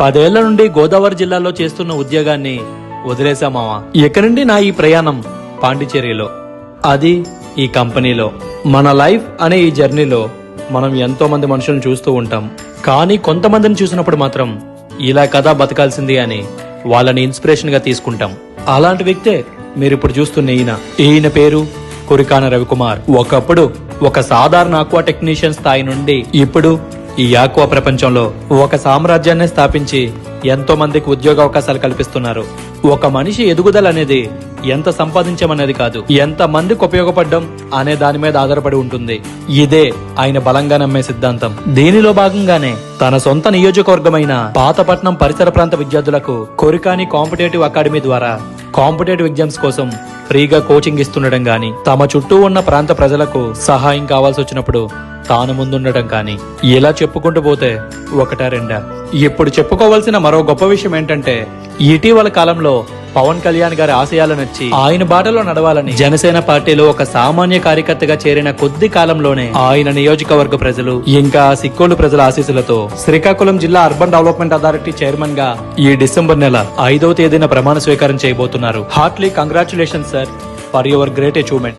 పదేళ్ళ నుండి గోదావరి జిల్లాలో చేస్తున్న ఉద్యోగాన్ని వదిలేశామావా ఇక నుండి నా ఈ ప్రయాణం? పాండిచేరిలో అది ఈ కంపెనీలో. మన లైఫ్ అనే ఈ జర్నీలో మనం ఎంతో మంది మనుషులను చూస్తూ ఉంటాం. కానీ కొంతమందిని చూసినప్పుడు మాత్రం ఇలా కథ బతకాల్సింది అని వాళ్ళని ఇన్స్పిరేషన్గా తీసుకుంటాం. అలాంటి వ్యక్తే మీరు ఇప్పుడు చూస్తున్న ఈయన. ఈయన పేరు కురికాన రవికుమార్. ఒకప్పుడు ఒక సాధారణ ఆక్వా టెక్నీషియన్ స్థాయి నుండి ఇప్పుడు ఈ ఆక్వా ప్రపంచంలో ఒక సామ్రాజ్యాన్ని స్థాపించి ఎంతో మందికి ఉద్యోగ అవకాశాలు కల్పిస్తున్నారు. ఒక మనిషి ఎదుగుదల అనేది ఎంత సంపాదించమనేది కాదు. ఎంత మందికి ఉపయోగపడడం అనే దాని మీద ఆధారపడి ఉంటుంది. ఇదే ఆయన బలంగా నమ్మే సిద్ధాంతం. దీనిలో భాగంగానే తన సొంత నియోజకవర్గమైన పాతపట్నం పరిసర ప్రాంత విద్యార్థులకు కొరికాని కాంపిటేటివ్ అకాడమీ ద్వారా కాంపిటేటివ్ ఎగ్జామ్స్ కోసం ఫ్రీగా కోచింగ్ ఇస్తుండడం కానీ తమ చుట్టూ ఉన్న ప్రాంత ప్రజలకు సహాయం కావాల్సి వచ్చినప్పుడు తాను ముందుండటం కానీ ఇలా చెప్పుకుంటూ పోతే ఒకటా రెండా? ఇప్పుడు చెప్పుకోవాల్సిన మరో గొప్ప విషయం ఏంటంటే ఇటీవల కాలంలో పవన్ కళ్యాణ్ గారి ఆశయాలు నచ్చి ఆయన బాటలో నడవాలని జనసేన పార్టీలో ఒక సామాన్య కార్యకర్తగా చేరిన కొద్ది కాలంలోనే ఆయన నియోజకవర్గ ప్రజలు ఇంకా సిక్కోలు ప్రజల ఆశీస్సులతో శ్రీకాకుళం జిల్లా అర్బన్ డెవలప్మెంట్ అథారిటీ చైర్మన్గా ఈ డిసెంబర్ నెల ఐదవ తేదీన ప్రమాణ స్వీకారం చేయబోతున్నారు. Heartly congratulation sir for your great achievement.